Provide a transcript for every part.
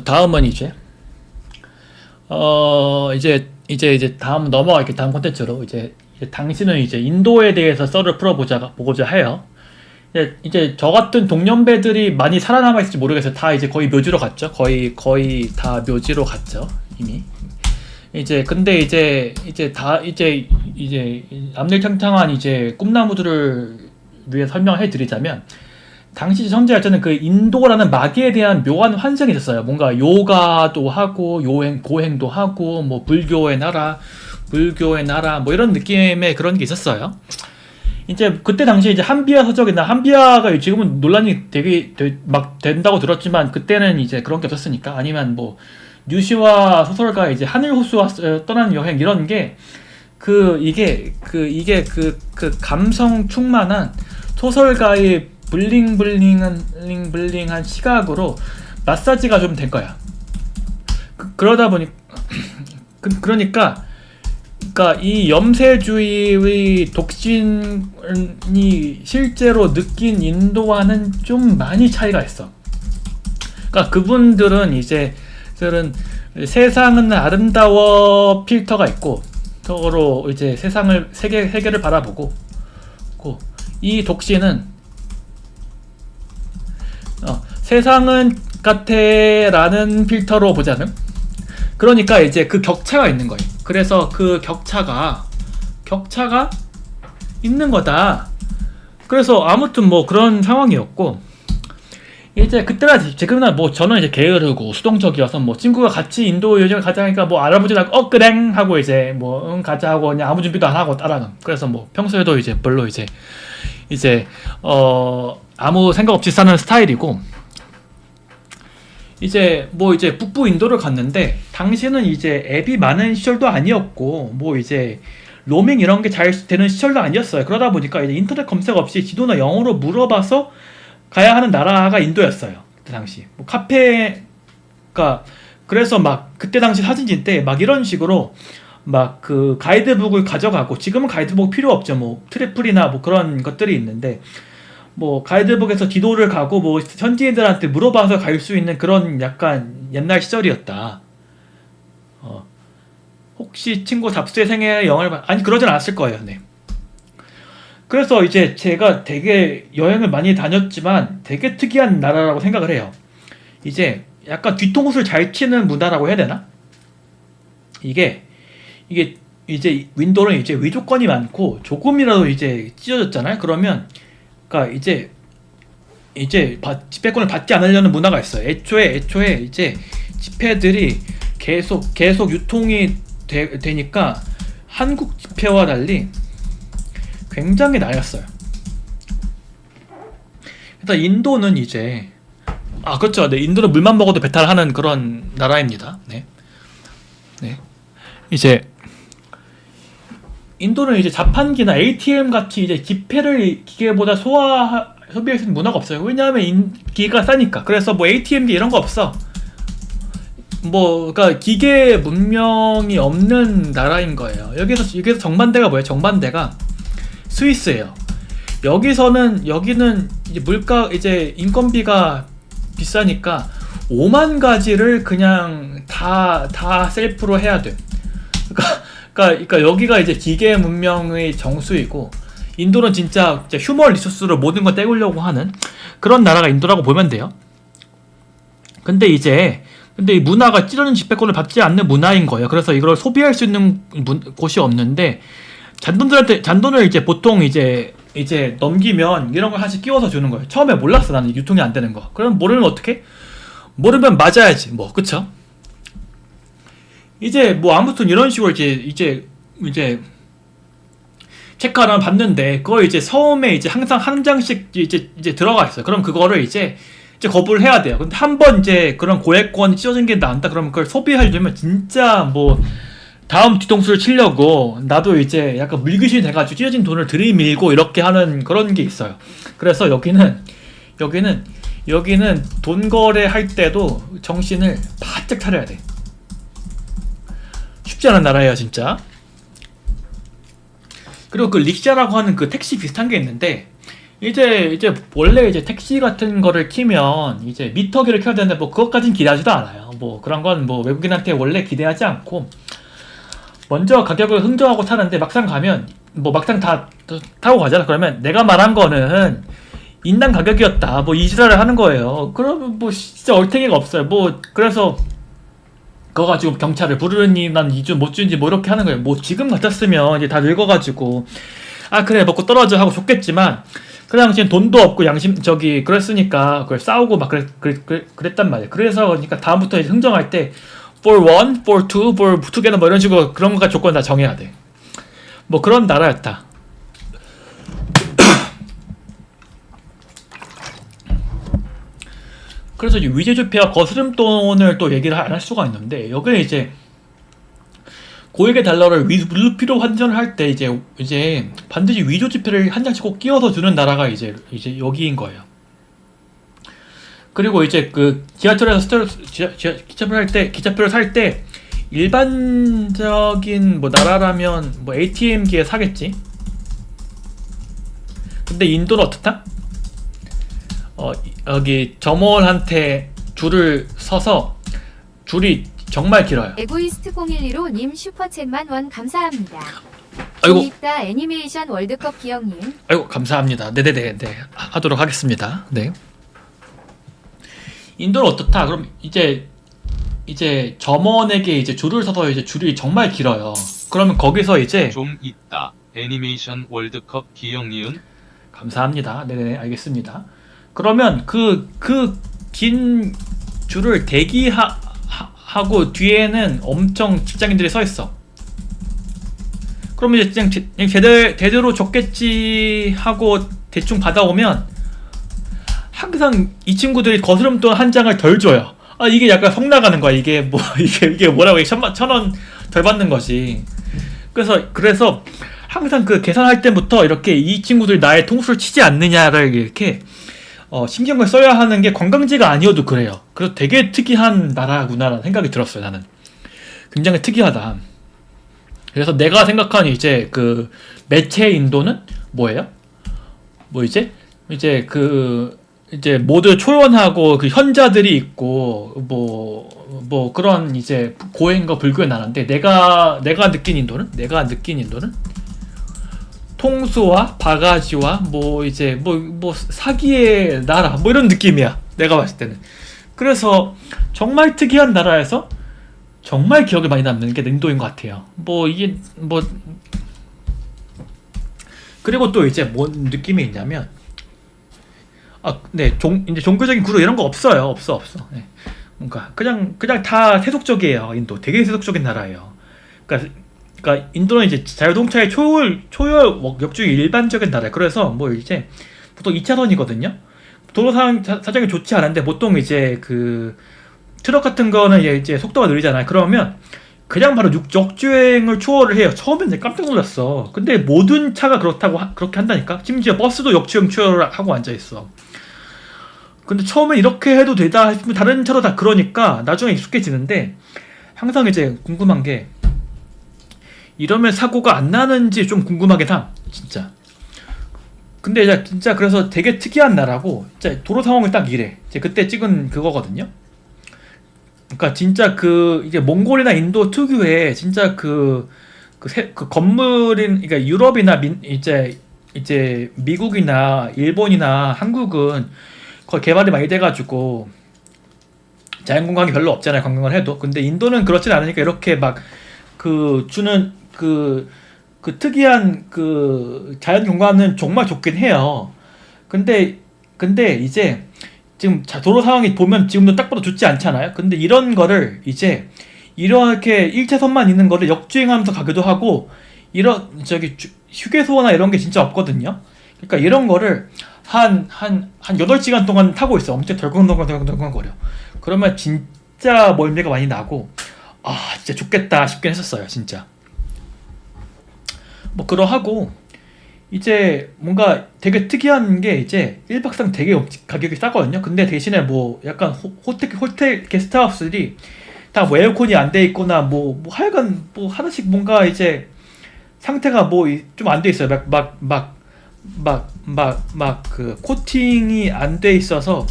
뭐 다음은 이제 어 이제 이제 이제 다음 넘어갈게 다음 콘텐츠로 이제, 이제 당신은 이제 인도에 대해서 썰을 풀어보자 보고자 해요. 이제, 이제 저 같은 동년배들이 많이 살아남아 있을지 모르겠어요. 다 이제 거의 묘지로 갔죠. 거의 거의 다 묘지로 갔죠 이미. 이제 근데 이제 이제 다 이제 이제 암들창창한 이제 꿈나무들을 위해 설명해 드리자면 당시 선지할 때는 그 인도라는 마귀에 대한 묘한 환상이 있었어요. 뭔가 요가도 하고 요행 고행도 하고 뭐 불교의 나라, 불교의 나라 뭐 이런 느낌의 그런 게 있었어요. 이제 그때 당시 이제 한비아 서적이나 한비아가 지금은 논란이 되게 되- 막 된다고 들었지만 그때는 이제 그런 게 없었으니까 아니면 뭐 뉴시와 소설가 이제 하늘 호수와 어, 떠나는 여행 이런 게 그 이게 그 이게 그 그 감성 충만한 소설가의 블링블링한 블링블링한 시각으로 마사지가 좀된 거야. 그, 그러다 보니 그, 그러니까 그러니까 이 염세주의의 독신이 실제로 느낀 인도와는 좀 많이 차이가 있어. 그러니까 그분들은 이제 들은 세상은 아름다워 필터가 있고 서로 이제 세상을 세계 세계를 바라보고 고, 이 독신은 어, 세상은 같애라는 필터로 보자면 그러니까 이제 그 격차가 있는 거예요. 그래서 그 격차가 격차가 있는 거다. 그래서 아무튼 뭐 그런 상황이었고 이제 그때가 지금은 뭐 저는 이제 게으르고 수동적이어서 뭐 친구가 같이 인도 여행을 가자 하니까 뭐 알아보지 않고 어 그랭 하고 이제 뭐 응, 가자 하고 그냥 아무 준비도 안 하고 따라가. 그래서 뭐 평소에도 이제 별로 이제 이제 어 아무 생각 없이 사는 스타일이고 이제 뭐 이제 북부 인도를 갔는데 당시는 이제 앱이 많은 시절도 아니었고 뭐 이제 로밍 이런 게 잘 되는 시절도 아니었어요. 그러다 보니까 이제 인터넷 검색 없이 지도나 영어로 물어봐서 가야 하는 나라가 인도였어요. 그때 당시 뭐 카페가 그래서 막 그때 당시 사진진 때막 이런 식으로 막 그 가이드북을 가져가고 지금은 가이드북 필요 없죠. 뭐 트래플이나 뭐 그런 것들이 있는데 뭐 가이드북에서 지도를 가고 뭐 현지인들한테 물어봐서 갈 수 있는 그런 약간 옛날 시절이었다. 어. 혹시 친구 잡스의 생애 영화를 봐- 아니 그러진 않았을 거예요. 네. 그래서 이제 제가 되게 여행을 많이 다녔지만 되게 특이한 나라라고 생각을 해요. 이제 약간 뒤통수를 잘 치는 문화라고 해야 되나? 이게 이게 이제 윈도우는 이제 위조건이 많고 조금이라도 이제 찢어졌잖아요. 그러면 그러니까 이제 이제 바- 집회권을 받지 않으려는 문화가 있어요. 애초에 애초에 이제 집회들이 계속 계속 유통이 되, 되니까 한국 집회와 달리 굉장히 나였어요. 일단 인도는 이제 아 그렇죠. 네, 인도는 물만 먹어도 배탈하는 그런 나라입니다. 네, 네. 이제 인도는 이제 자판기나 ATM 같이 이제 지폐를 기계보다 소화 소비할 수 있는 문화가 없어요. 왜냐하면 인, 기계가 싸니까. 그래서 뭐 ATM기 이런 거 없어. 뭐 그러니까 기계 문명이 없는 나라인 거예요. 여기서 여기서 정반대가 뭐예요? 정반대가 스위스예요. 여기서는 여기는 이제 물가 이제 인건비가 비싸니까 5만 가지를 그냥 다 다 셀프로 해야 돼. 그러니까, 그러니까, 그러니까 여기가 이제 기계 문명의 정수이고 인도는 진짜, 진짜 휴먼 리소스로 모든 걸 떼우려고 하는 그런 나라가 인도라고 보면 돼요. 근데 이제 근데 이 문화가 찌르는 집회권을 받지 않는 문화인 거예요. 그래서 이걸 소비할 수 있는 문- 곳이 없는데 잔돈들한테 잔돈을 이제 보통 이제 이제 넘기면 이런 걸 하나씩 끼워서 주는 거예요. 처음에 몰랐어 나는 유통이 안 되는 거. 그럼 모르면 어떻게? 모르면 맞아야지. 뭐 그쵸? 이제 뭐 아무튼 이런 식으로 이제 이제 이제 체크 하나 받는데 그거 이제 처음에 이제 항상 한 장씩 이제 이제 들어가 있어요. 그럼 그거를 이제 이제 거부를 해야 돼요. 근데 한 번 이제 그런 고액권 찢어진 게 나온다 그러면 그걸 소비하려면 진짜 뭐 다음 뒤통수를 치려고 나도 이제 약간 물귀신이 돼가지고 찢어진 돈을 들이밀고 이렇게 하는 그런 게 있어요. 그래서 여기는 여기는 여기는 돈 거래할 때도 정신을 바짝 차려야 돼. 쉽지 않은 나라예요, 진짜. 그리고 그 릭샤라고 하는 그 택시 비슷한 게 있는데 이제 이제 원래 이제 택시 같은 거를 키면 이제 미터기를 켜야 되는데 뭐 그것까진 기대하지도 않아요. 뭐 그런 건 뭐 외국인한테 원래 기대하지 않고 먼저 가격을 흥정하고 타는데 막상 가면 뭐 막상 다 타고 가잖아. 그러면 내가 말한 거는 인당 가격이었다. 뭐 이 지랄을 하는 거예요. 그러면 뭐 진짜 얼탱이가 없어요. 뭐 그래서 가지고 경찰을 부르니 난 이 주 못 주는지 뭐 이렇게 하는 거예요. 뭐 지금 같았으면 이제 다 늙어가지고 아 그래 먹고 떨어져 하고 좋겠지만 그 당시엔 돈도 없고 양심 저기 그랬으니까 그걸 싸우고 막 그랬, 그랬, 그랬, 그랬단 말이에요. 그래서 그러니까 다음부터 이제 흥정할 때 for one, for two, for together 뭐 이런 식으로 그런 거가 조건 다 정해야 돼. 뭐 그런 나라였다. 그래서 이제 위제주폐와 거스름돈을 또 얘기를 안 할 수가 있는데 여기에 이제 고액의 달러를 위- 루피로 환전을 할 때 이제 이제 반드시 위조 지폐를 한 장씩 꼭 끼워서 주는 나라가 이제 이제 여기인 거예요. 그리고 이제 그 지하철에서 스테로 지하, 지하, 기차표를 할때 기차표를 살 때 일반적인 뭐 나라라면 뭐 ATM기에 사겠지. 근데 인도는 어떻다? 어 이- 여기 점원한테 줄을 서서 줄이 정말 길어요. 에고이스트 012님 슈퍼챗만 원 감사합니다. 아이고 재밌다 애니메이션 월드컵 기영님. 아이고 감사합니다. 네네네 네 하도록 하겠습니다. 네. 인도는 어떻다? 그럼 이제 이제 점원에게 이제 줄을 서서 이제 줄이 정말 길어요. 그러면 거기서 이제 좀 있다. 애니메이션 월드컵 기영리은 감사합니다. 네네 알겠습니다. 그러면 그 그 긴 줄을 대기하 하- 하고 뒤에는 엄청 직장인들이 서 있어. 그러면 이제 그냥, 제, 그냥 제대, 제대로 줬겠지 하고 대충 받아오면 항상 이 친구들이 거스름돈 한 장을 덜 줘요. 아 이게 약간 성 나가는 거야. 이게 뭐 이게 이게 뭐라고 천만 천원 덜 받는 거지. 그래서 그래서 항상 그 계산할 때부터 이렇게 이 친구들이 나의 통수를 치지 않느냐를 이렇게 어, 신경을 써야 하는 게 관광지가 아니어도 그래요. 그래서 되게 특이한 나라구나라는 생각이 들었어요. 나는 굉장히 특이하다. 그래서 내가 생각하는 이제 그 매체 인도는 뭐예요? 뭐 이제 이제 그 이제 모두 초연하고 그 현자들이 있고 뭐뭐 그런 이제 고행과 불교의 나라인데 내가 내가 느낀 인도는 내가 느낀 인도는 통수와 바가지와 뭐 이제 뭐뭐 사기의 나라 뭐 이런 느낌이야. 내가 봤을 때는. 그래서 정말 특이한 나라에서 정말 기억에 많이 남는 게 인도인 것 같아요. 뭐 이게 뭐 그리고 또 이제 뭔 느낌이 있냐면 아네 종 이제 종교적인 구조 이런 거 없어요. 없어 없어. 네. 그러니까 그냥 그냥 다 세속적이에요 인도. 되게 세속적인 나라예요. 그러니까 그러니까 인도는 이제 자유동차의 초월 초열 역주의 일반적인 나라예요. 그래서 뭐 이제 보통 2차선이거든요. 도로 상 사정이 좋지 않은데 보통 이제 그 트럭 같은 거는 이제- 속도가 느리잖아요. 그러면 그냥 바로 육- 역주행을 초월을 해요. 처음엔 깜짝 놀랐어. 근데 모든 차가 그렇다고 하- 그렇게 한다니까. 심지어 버스도 역주행 초월을 하고 앉아 있어. 근데 처음에 이렇게 해도 되다 싶으면 다른 차도 다 그러니까 나중에 익숙해지는데 항상 이제 궁금한 게 이러면 사고가 안 나는지 좀 궁금하긴 함 진짜. 근데 이제 진짜 그래서 되게 특이한 나라고 진짜 도로 상황이 딱 이래. 이제 그때 찍은 그거거든요. 그러니까 진짜 그 이게 몽골이나 인도 특유의 진짜 그, 그, 세- 그 건물인 그러니까 유럽이나 민, 이제 이제 미국이나 일본이나 한국은 거의 개발이 많이 돼가지고 자연 관광이 별로 없잖아요 관광을 해도. 근데 인도는 그렇진 않으니까 이렇게 막 그 주는 그, 그 특이한 그 자연 경관은 정말 좋긴 해요. 근데 근데 이제 지금 자- 도로 상황이 보면 지금도 딱 봐도 좋지 않잖아요. 근데 이런 거를 이제 이렇게 1차선만 있는 거를 역주행하면서 가기도 하고 이런 저기 주- 휴게소나 이런 게 진짜 없거든요. 그러니까 이런 거를 한 한한 8시간 동안 타고 있어. 엄청 덜컹덜컹덜컹 거려. 그러면 진짜 멀미가 많이 나고 아 진짜 좋겠다 싶긴 했었어요 진짜 뭐 그러하고 이제 뭔가 되게 특이한 게 이제 1박상 되게 가격이 싸거든요. 근데 대신에 뭐 약간 호, 호텔 호텔 게스트하우스들이 다 뭐 에어컨이 안 돼 있거나 뭐, 뭐 하여간 뭐 하나씩 뭔가 이제 상태가 뭐 좀 안 돼 있어요. 막 막 막 막 막 막 그 코팅이 안 돼 있어서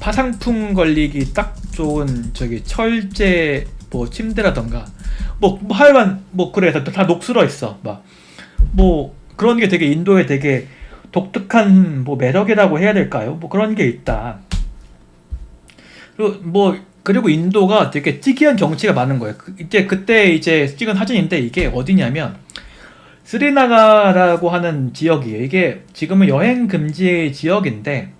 파상풍 걸리기 딱 좋은 저기 철제 뭐 침대라던가 뭐, 뭐 하여간 뭐 그래 다, 다 녹슬어 있어. 막 뭐 그런 게 되게 인도에 되게 독특한 뭐 매력이라고 해야 될까요? 뭐 그런 게 있다. 그리고 뭐 그리고 인도가 되게 특이한 경치가 많은 거예요. 그- 이제 그때 이제 찍은 사진인데 이게 어디냐면 스리나가라고 하는 지역이에요. 이게 지금은 여행 금지 지역인데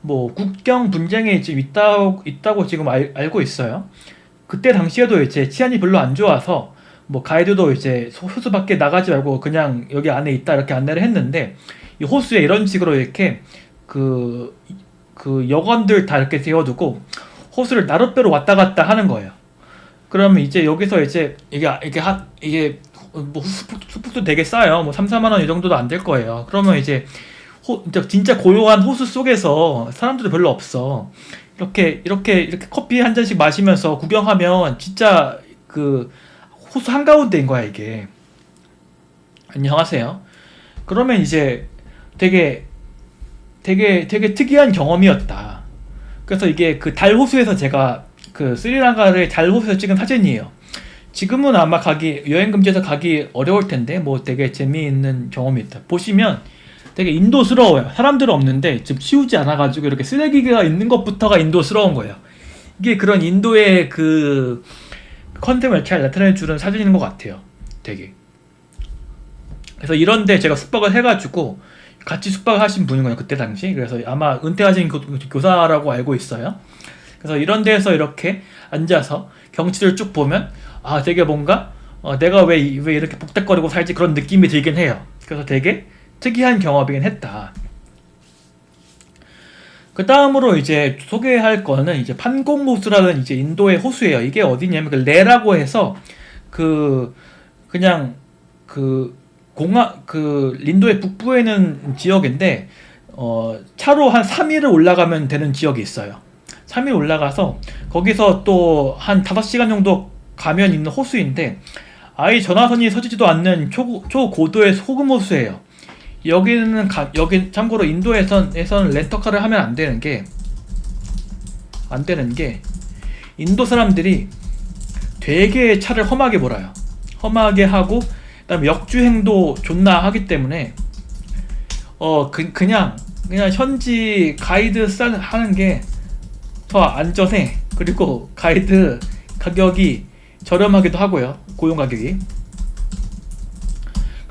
뭐 국경 분쟁이 지금 있다, 있다고 지금 알, 알고 있어요. 그때 당시에도 이제 치안이 별로 안 좋아서 뭐 가이드도 이제 소- 호수 밖에 나가지 말고 그냥 여기 안에 있다 이렇게 안내를 했는데 이 호수에 이런 식으로 이렇게 그, 그 여건들 다 이렇게 세워두고 호수를 나룻배로 왔다 갔다 하는 거예요. 그러면 이제 여기서 이제 이게 이게 한 이게 뭐 수폭, 수폭도 되게 싸요. 뭐 3, 4만 원 이 정도도 안 될 거예요. 그러면 이제 호, 진짜 고요한 호수 속에서 사람들도 별로 없어. 이렇게 이렇게 이렇게 커피 한 잔씩 마시면서 구경하면 진짜 그 호수 한가운데인 거야 이게. 안녕하세요. 그러면 이제 되게 되게 되게 특이한 경험이었다. 그래서 이게 그 달 호수에서 제가 그 스리랑카를 달 호수에서 찍은 사진이에요. 지금은 아마 가기 여행 금지에서 가기 어려울 텐데 뭐 되게 재미있는 경험이 있다. 보시면 되게 인도스러워요. 사람들은 없는데 좀 치우지 않아 가지고 이렇게 쓰레기가 있는 것부터가 인도스러운 거예요. 이게 그런 인도의 그 컨셉을 잘 나타내 주는 사진인 것 같아요. 되게. 그래서 이런데 제가 숙박을 해가지고 같이 숙박을 하신 분인 거예요 그때 당시. 그래서 아마 은퇴하신 교, 교사라고 알고 있어요. 그래서 이런 데서 이렇게 앉아서 경치를 쭉 보면 아 되게 뭔가 어, 내가 왜, 이- 왜 이렇게 복닥거리고 살지 그런 느낌이 들긴 해요. 그래서 되게 특이한 경험이긴 했다. 그 다음으로 이제 소개할 거는 이제 판공호수라는 이제 인도의 호수예요. 이게 어디냐면 그 레라고 해서 그 그냥 그 공화 그 린도의 북부에 있는 지역인데 어 차로 한 3일을 올라가면 되는 지역이 있어요. 3일 올라가서 거기서 또 한 5시간 정도 가면 있는 호수인데 아예 전화선이 서지지도 않는 초, 초고도의 소금 호수예요. 여기는 가, 여기 참고로 인도에선 에선 렌터카를 하면 안 되는 게 안 되는 게 인도 사람들이 되게 차를 험하게 몰아요. 험하게 하고 그다음에 역주행도 존나 하기 때문에 어 그, 그냥 그냥 현지 가이드 싸 하는 게 더 안전해. 그리고 가이드 가격이 저렴하기도 하고요. 고용 가격이.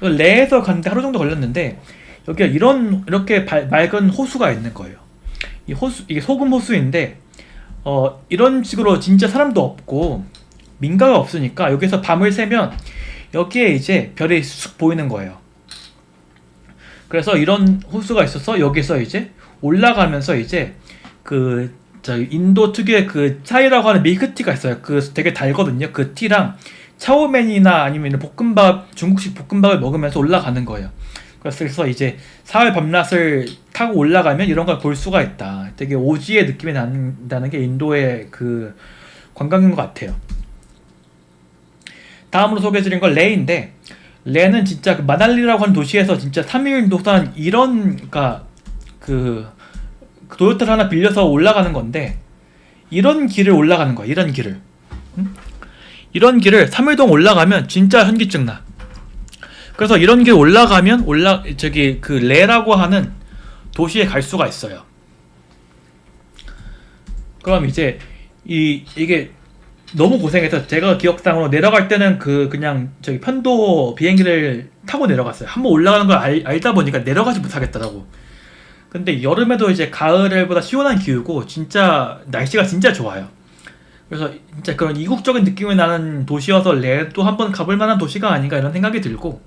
그 레에서 갔는데 하루 정도 걸렸는데 여기가 이런 이렇게 발- 맑은 호수가 있는 거예요. 이 호수 이게 소금 호수인데 어 이런 식으로 진짜 사람도 없고 민가가 없으니까 여기서 밤을 새면 여기에 이제 별이 쑥 보이는 거예요. 그래서 이런 호수가 있어서 여기서 이제 올라가면서 이제 그저 인도 특유의 그 차이라고 하는 밀크티가 있어요. 그 되게 달거든요. 그 티랑 차오맨이나 아니면 볶음밥 중국식 볶음밥을 먹으면서 올라가는 거예요. 그래서 이제 사회 밤낮을 타고 올라가면 이런 걸 볼 수가 있다. 되게 오지의 느낌이 난다는 게 인도의 그 관광인 것 같아요. 다음으로 소개해드린 건 레인데 레는 진짜 그 마날리라고 하는 도시에서 진짜 3일 동안 이런 그러니까 그, 그 도요타를 하나 빌려서 올라가는 건데 이런 길을 올라가는 거야. 이런 길을. 응? 이런 길을 3일 동안 올라가면 진짜 현기증 나. 그래서 이런 길 올라가면 올라 저기 그 레라고 하는 도시에 갈 수가 있어요. 그럼 이제 이 이게 너무 고생해서 제가 기억상으로 내려갈 때는 그 그냥 저기 편도 비행기를 타고 내려갔어요. 한번 올라가는 걸 알, 알다 보니까 내려가지 못하겠더라고. 근데 여름에도 이제 가을보다 시원한 기후고 진짜 날씨가 진짜 좋아요. 그래서 진짜 그런 이국적인 느낌이 나는 도시여서 레도 한번 가볼 만한 도시가 아닌가 이런 생각이 들고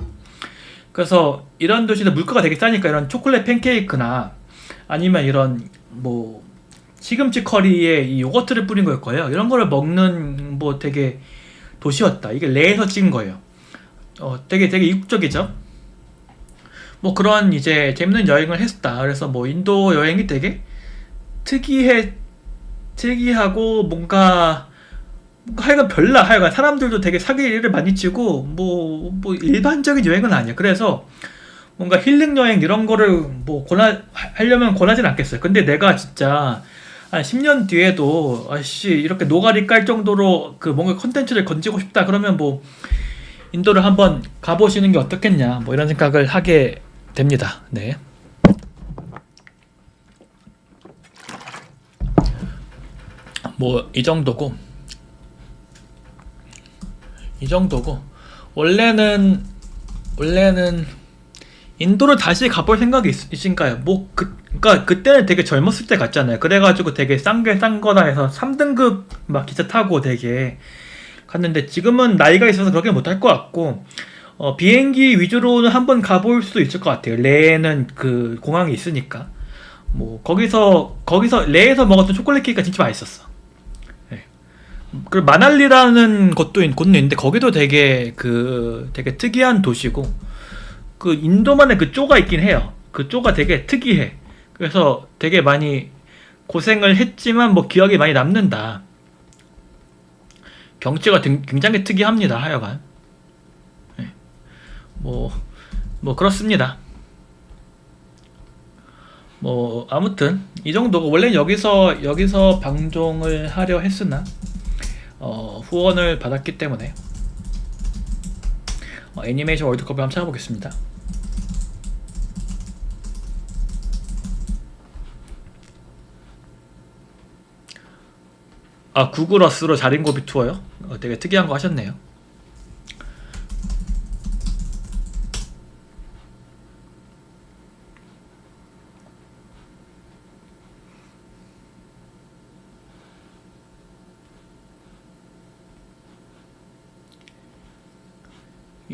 그래서 이런 도시들 물가가 되게 싸니까 이런 초콜릿 팬케이크나 아니면 이런 뭐 시금치 커리에 이 요거트를 뿌린 걸 거예요. 이런 거를 먹는 뭐 되게 도시였다. 이게 레에서 찍은 거예요. 어, 되게 되게 이국적이죠. 뭐 그런 이제 재밌는 여행을 했다. 그래서 뭐 인도 여행이 되게 특이해 특이하고 뭔가 하여간 별나 하여간 사람들도 되게 사기를 많이 치고 뭐 뭐 일반적인 여행은 아니야. 그래서 뭔가 힐링 여행 이런 거를 뭐 권하 하려면 권하진 않겠어요. 근데 내가 진짜 한 10년 뒤에도 아씨 이렇게 노가리 깔 정도로 그 뭔가 컨텐츠를 건지고 싶다 그러면 뭐 인도를 한번 가보시는 게 어떻겠냐 뭐 이런 생각을 하게 됩니다. 네. 뭐 이 정도고 이 정도고 원래는 원래는 인도를 다시 가볼 생각이 있, 있으니까요. 뭐 그, 그러니까 그때는 되게 젊었을 때 갔잖아요. 그래가지고 되게 싼 게 싼 거다 해서 3등급 막 기차 타고 되게 갔는데 지금은 나이가 있어서 그렇게 못할 것 같고 어, 비행기 위주로는 한번 가볼 수도 있을 것 같아요. 레에는 그 공항이 있으니까 뭐 거기서 거기서 레에서 먹었던 초콜릿 케이크가 진짜 맛있었어. 네. 그리고 마날리라는 있- 곳도 있는데 거기도 되게 그 되게 특이한 도시고 그 인도만의 그 쪼가 있긴 해요. 그 쪼가 되게 특이해. 그래서 되게 많이 고생을 했지만 뭐 기억이 많이 남는다. 경치가 등- 굉장히 특이합니다. 하여간. 네. 뭐, 뭐 그렇습니다. 뭐 아무튼 이 정도고 원래 여기서 여기서 방송을 하려 했으나 어, 후원을 받았기 때문에 어, 애니메이션 월드컵을 한번 찾아보겠습니다. 아 구글 어스로 자린고비 투어요? 어, 되게 특이한 거 하셨네요.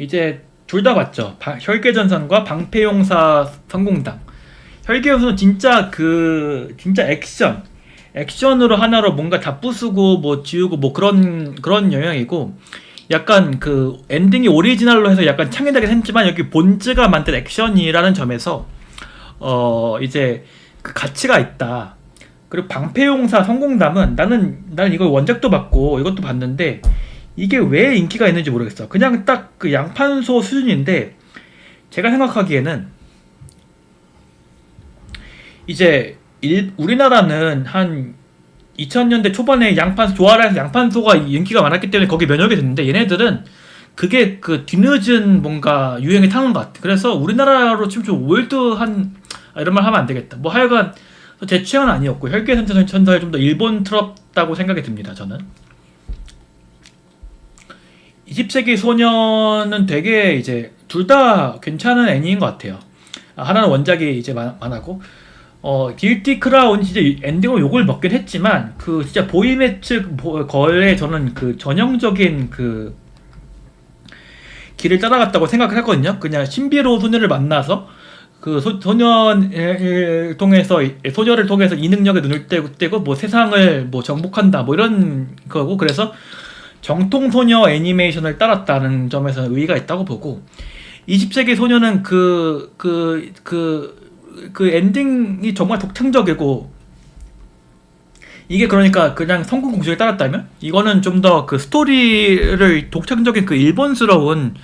이제 둘 다 봤죠. 바- 혈계전선과 방패용사 성공당. 혈계전선은 진짜 그 진짜 액션, 액션으로 하나로 뭔가 다 부수고 뭐 지우고 뭐 그런 그런 영역이고 약간 그 엔딩이 오리지널로 해서 약간 창의적이게 했지만 여기 본즈가 만든 액션이라는 점에서 어 이제 그 가치가 있다. 그리고 방패용사 성공담은 나는 나는 이걸 원작도 봤고 이것도 봤는데 이게 왜 인기가 있는지 모르겠어. 그냥 딱 그 양판소 수준인데 제가 생각하기에는 이제 일, 우리나라는 한 2000년대 초반에 양판 조아라에서 양판소가 인기가 많았기 때문에 거기 면역이 됐는데 얘네들은 그게 그 뒤늦은 뭔가 유행에 타는 것 같아. 그래서 우리나라로 치면 좀 올드한 아, 이런 말 하면 안 되겠다. 뭐 하여간 제 취향은 아니었고 혈계선천 천사를 좀더 일본 트럽다고 생각이 듭니다. 저는. 20세기 소녀는 되게 이제 둘 다 괜찮은 애니인 것 같아요. 아, 하나는 원작이 이제 만- 만화고, 어, 길티 크라운 진짜 엔딩으로 욕을 먹긴 했지만, 그 진짜 보이매츠 보- 걸에 저는 그 전형적인 그 길을 따라갔다고 생각을 했거든요. 그냥 신비로운 소녀를 만나서 그 소, 소년을 통해서 이- 소녀를 통해서 이 능력에 눈을 떼고, 떼고 뭐 세상을 뭐 정복한다 뭐 이런 거고 그래서 정통 소녀 애니메이션을 따랐다는 점에서 의의가 있다고 보고 20세기 소녀는 그 그 그 그 엔딩이 정말 독창적이고 이게 그러니까 그냥 성공 공식을 따랐다면 이거는 좀 더 그 스토리를 독창적인 그 일본스러운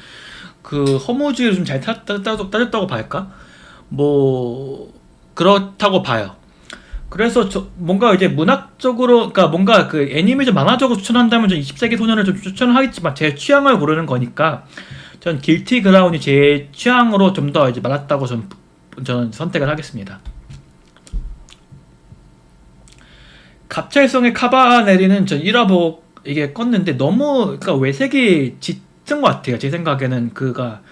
그 허무주의를 좀 잘 따졌다고 봐할까? 뭐 그렇다고 봐요. 그래서 저 뭔가 이제 문학적으로 그러니까 뭔가 그 애니메이션 만화적으로 추천한다면 전 20세기 소년을 좀 추천을 하겠지만 제 취향을 고르는 거니까 전 길티 그라운이 제 취향으로 좀 더 이제 맞았다고 좀 저는 선택을 하겠습니다. 갑찰성의 카바네리는 전 1화복 이게 껐는데 너무 그러니까 외색이 짙은 것 같아요. 제 생각에는 그가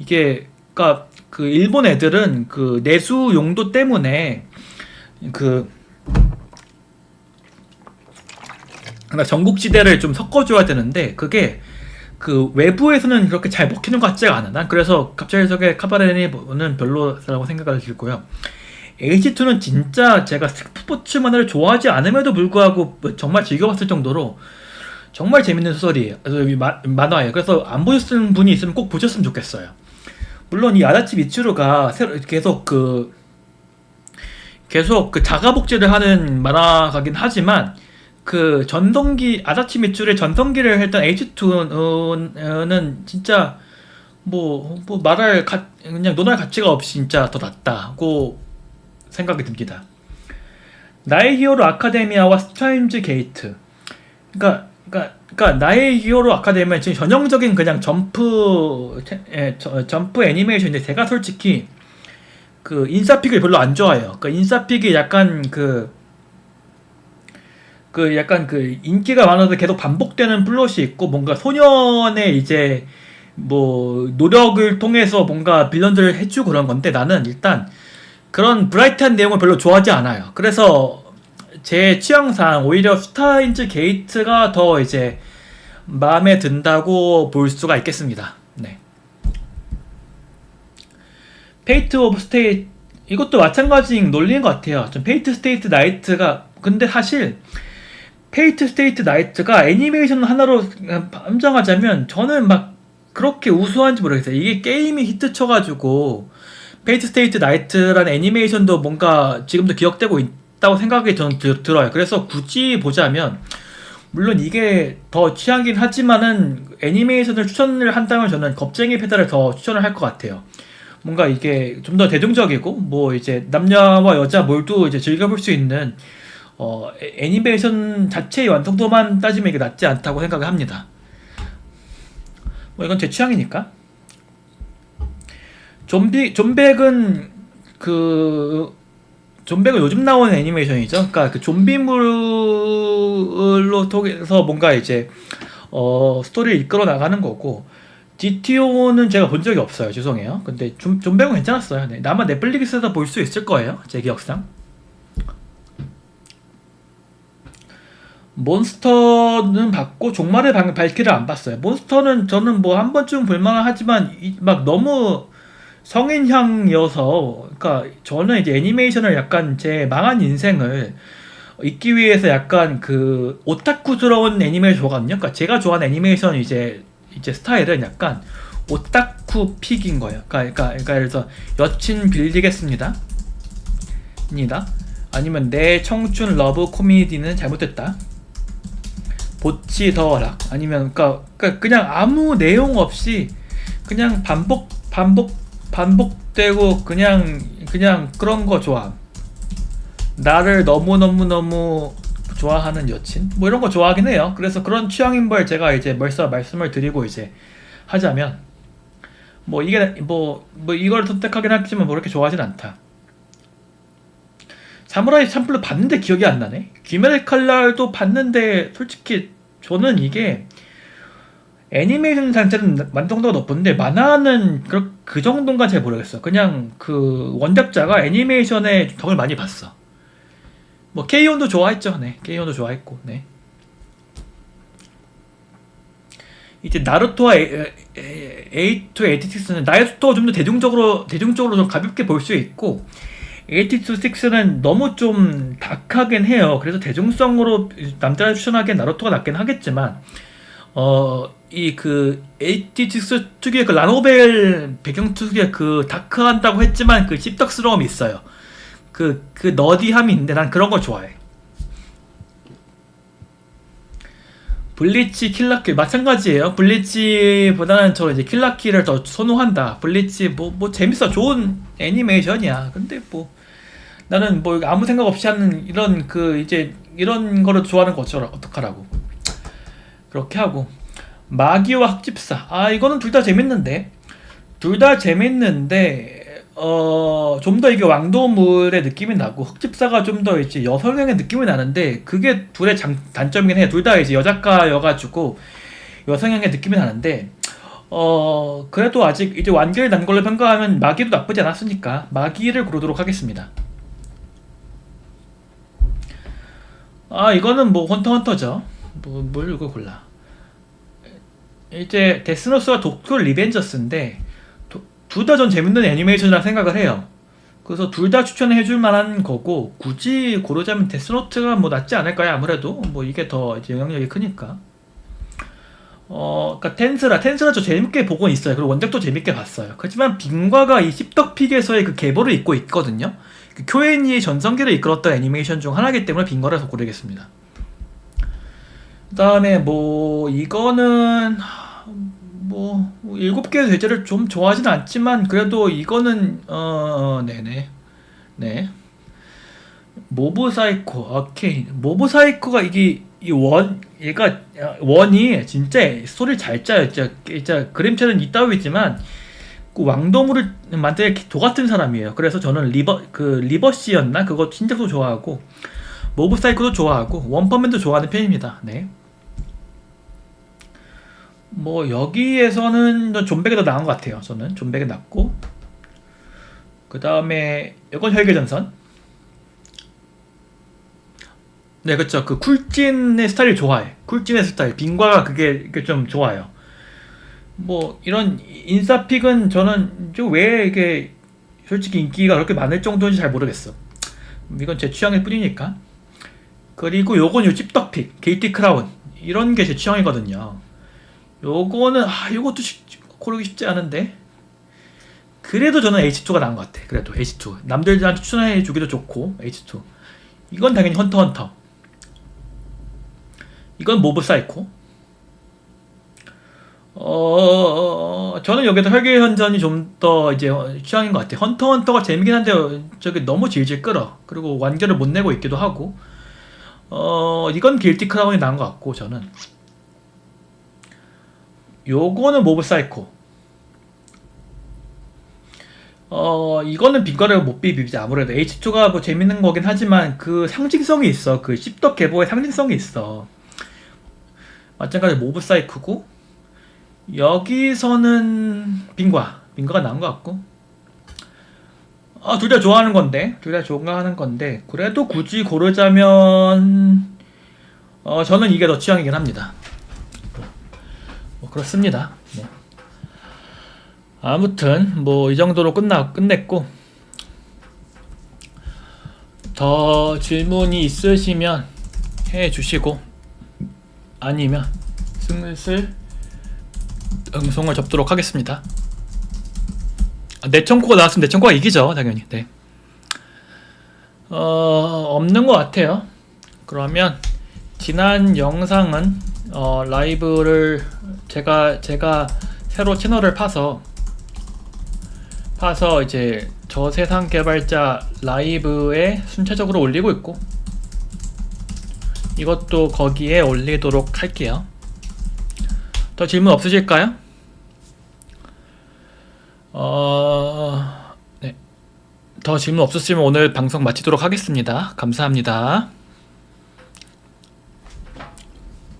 이게 그러니까 그 일본 애들은 그 내수 용도 때문에 그 그러니까 전국지대를 좀 섞어줘야 되는데 그게 그 외부에서는 그렇게 잘 먹히는 것 같지가 않아. 난 그래서 갑자기적의 카바레니는 별로라고 생각을 들고요. H2는 진짜 제가 스포츠 만화를 좋아하지 않음에도 불구하고 정말 즐겨봤을 정도로 정말 재밌는 소설이에요. 만화예요. 그래서 안 보셨던 분이 있으면 꼭 보셨으면 좋겠어요. 물론 이 아다치 미츠루가 계속 그 계속 그 자가 복제를 하는 만화가긴 하지만 그 전성기 아다치 미츠루의 전성기를 했던 H2는 진짜 뭐, 뭐 말할 가, 그냥 논할 가치가 없이 진짜 더 낫다고 생각이 듭니다. 나의 히어로 아카데미아와 스트레인지 게이트. 그러니까 그러니까 그러니까 나의 히어로 아카데미아 지금 전형적인 그냥 점프 예, 저- 점프 애니메이션인데 제가 솔직히 그 인사픽을 별로 안 좋아해요. 그러니까 인사픽이 약간 그 그 약간 그 인기가 많아서 계속 반복되는 플롯이 있고 뭔가 소년의 이제 뭐 노력을 통해서 뭔가 빌런들을 해주고 그런 건데 나는 일단 그런 브라이트한 내용을 별로 좋아하지 않아요. 그래서 제 취향상 오히려 스타인즈 게이트가 더 이제 마음에 든다고 볼 수가 있겠습니다. 네. 페이트 오브 스테이트 이것도 마찬가지인 논리인 것 같아요. 좀 페이트 스테이트 나이트가 근데 사실 페이트 스테이트 나이트가 애니메이션 하나로 함정하자면 저는 막 그렇게 우수한지 모르겠어요. 이게 게임이 히트 쳐가지고 페이트 스테이트 나이트라는 애니메이션도 뭔가 지금도 기억되고 있다고 생각이 저는 들, 들어요. 그래서 굳이 보자면 물론 이게 더 취향이긴 하지만은 애니메이션을 추천을 한다면 저는 겁쟁이 페달을 더 추천을 할 것 같아요. 뭔가 이게 좀 더 대중적이고 뭐 이제 남녀와 여자 모두 이제 즐겨볼 수 있는 어 애- 애니메이션 자체의 완성도만 따지면 이게 낫지 않다고 생각을 합니다. 뭐 이건 제 취향이니까. 좀비 좀백은 그 좀백은 요즘 나오는 애니메이션이죠. 그러니까 그 좀비물로 통해서 뭔가 이제 어 스토리를 이끌어 나가는 거고 DTO는 제가 본 적이 없어요. 죄송해요. 근데 좀 좀백은 괜찮았어요. 네. 아마 넷플릭스에서 볼 수 있을 거예요. 제 기억상. 몬스터는 봤고 종말의 방- 발키를 안 봤어요. 몬스터는 저는 뭐 한 번쯤 볼만은 하지만 이- 막 너무 성인향이어서 그러니까 저는 이제 애니메이션을 약간 제 망한 인생을 잊기 위해서 약간 그 오타쿠스러운 애니메이션 좋아하거든요. 그러니까 제가 좋아하는 애니메이션 이제 이제 스타일은 약간 오타쿠 픽인 거예요. 그러니까 그러니까, 그러니까 그래서 여친 빌리겠습니다. 입니다. 아니면 내 청춘 러브 코미디는 잘못됐다. 보치 더락 아니면 그러니까, 그러니까 그냥 아무 내용 없이 그냥 반복 반복 반복되고 그냥 그냥 그런 거 좋아. 나를 너무 너무 너무 좋아하는 여친 뭐 이런 거 좋아하긴 해요. 그래서 그런 취향인 걸 제가 이제 벌써 말씀을 드리고 이제 하자면 뭐 이게 뭐뭐 이걸 선택하긴 하지만 뭐 그렇게 좋아하진 않다. 사무라이 샴플로 봤는데 기억이 안 나네. 귀멸의 칼날도 봤는데 솔직히 저는 이게 애니메이션 자체는 완성도가 높은데 만화는 그, 그 정도인가 잘 모르겠어. 그냥 그 원작자가 애니메이션에 덕을 많이 봤어. 뭐 케이온도 좋아했죠. 네. 케이온도 좋아했고. 네. 이제 나루토와 에이투 에이티식스는 나루토가 좀 더 대중적으로 대중적으로 좀 가볍게 볼 수 있고 에이티투 식스는 너무 좀 다크하긴 해요. 그래서 대중성으로 남자를 추천하기엔 나루토가 낫긴 하겠지만 어 이 그 에이티식스 특유의 그 라노벨 배경 특유의 그 다크한다고 했지만 그 씹덕스러움이 있어요. 그 그 너디함이 있는데 난 그런 걸 좋아해. 블리치 킬라킬 마찬가지예요. 블리치보다는 저 이제 킬라킬을 더 선호한다. 블리치 뭐뭐 재밌어 좋은 애니메이션이야. 근데 뭐 나는 뭐 아무 생각 없이 하는 이런 그 이제 이런 거를 좋아하는 거 어쩌라 어떡하라고 그렇게 하고 마기와 흑집사 아 이거는 둘 다 재밌는데 둘 다 재밌는데 어 좀 더 이게 왕도물의 느낌이 나고 흑집사가 좀 더 이제 여성향의 느낌이 나는데 그게 둘의 장, 단점이긴 해. 둘다 이제 여작가여가지고 여성향의 느낌이 나는데 어 그래도 아직 이제 완결 난 걸로 평가하면 마기도 나쁘지 않았으니까 마기를 고르도록 하겠습니다. 아 이거는 뭐 헌터 헌터죠. 뭐 뭘 이거 골라. 이제 데스노스와 도쿄 리벤저스인데 둘 다 전 재밌는 애니메이션이라 생각을 해요. 그래서 둘 다 추천해 줄 만한 거고 굳이 고르자면 데스노트가 뭐 낫지 않을까요? 아무래도 뭐 이게 더 영향력이 크니까. 어, 그러니까 텐스라 텐스라 저 재밌게 보고 있어요. 그리고 원작도 재밌게 봤어요. 그렇지만 빙과가 이 씹덕픽에서의 그 계보를 잇고 있거든요. 그 쿄엔이의 전성기를 이끌었던 애니메이션 중 하나이기 때문에 빙과를 더 고르겠습니다. 그 다음에 뭐 이거는 뭐 일곱 개의 대제를 좀 좋아하진 않지만 그래도 이거는 어 네네. 네. 모브 사이코 오케이 모브 사이코가 이게 이 원 얘가 원이 진짜 소리를 잘 짜요. 진짜 진짜 그림체는 이따위지만 그 왕도무를 만들 도 같은 사람이에요. 그래서 저는 리버 그 리버시였나? 그거 신작도 좋아하고 모브 사이코도 좋아하고 원펀맨도 좋아하는 편입니다. 네. 뭐 여기에서는 존백이 더 나은 것 같아요 저는 존백이 낫고 그 다음에 이건 혈계전선 네, 그쵸. 그 쿨진의 스타일 좋아해. 쿨진의 스타일. 빙과가 그게, 그게 좀 좋아요. 뭐, 이런 인싸픽은 저는 좀왜 이게 솔직히 인기가 그렇게 많을 정도인지 잘 모르겠어. 이건 제 취향일 뿐이니까. 그리고 요건 요 찝떡픽. 게이티 크라운. 이런 게 제 취향이거든요. 요거는, 아, 요것도 쉽, 고르기 쉽지 않은데. 그래도 저는 H2가 나은 것 같아. 그래도 H2. 남들한테 추천해 주기도 좋고, H2. 이건 당연히 헌터 헌터. 이건 모브 사이코. 어, 저는 여기서 혈계 현전이 좀 더 이제 취향인 것 같아요. 헌터 헌터가 재미긴 한데 저기 너무 질질 끌어. 그리고 완결을 못 내고 있기도 하고. 어, 이건 길티 크라운이 나은 것 같고 저는. 요거는 모브 사이코. 어, 이거는 빈거를 못 비비지. 아무래도 H2가 뭐 재밌는 거긴 하지만 그 상징성이 있어. 그 씹덕 개보의 상징성이 있어. 마찬가지 모브 사이크고 여기서는 빙과 빙과가 나은 것 같고 아, 둘 다 좋아하는 건데 둘 다 좋아하는 건데 그래도 굳이 고르자면 어, 저는 이게 더 취향이긴 합니다 뭐 그렇습니다 뭐. 아무튼 뭐 이 정도로 끝나 끝냈고 더 질문이 있으시면 해 주시고 아니면 슬슬 응송을 접도록 하겠습니다. 아, 내청코가 나왔으면 내청코가 이기죠, 당연히. 네. 어, 없는 것 같아요. 그러면 지난 영상은 어, 라이브를 제가 제가 새로 채널을 파서 파서 이제 저 세상 개발자 라이브에 순차적으로 올리고 있고 이것도 거기에 올리도록 할게요. 더 질문 없으실까요? 어, 네. 더 질문 없으시면 오늘 방송 마치도록 하겠습니다. 감사합니다.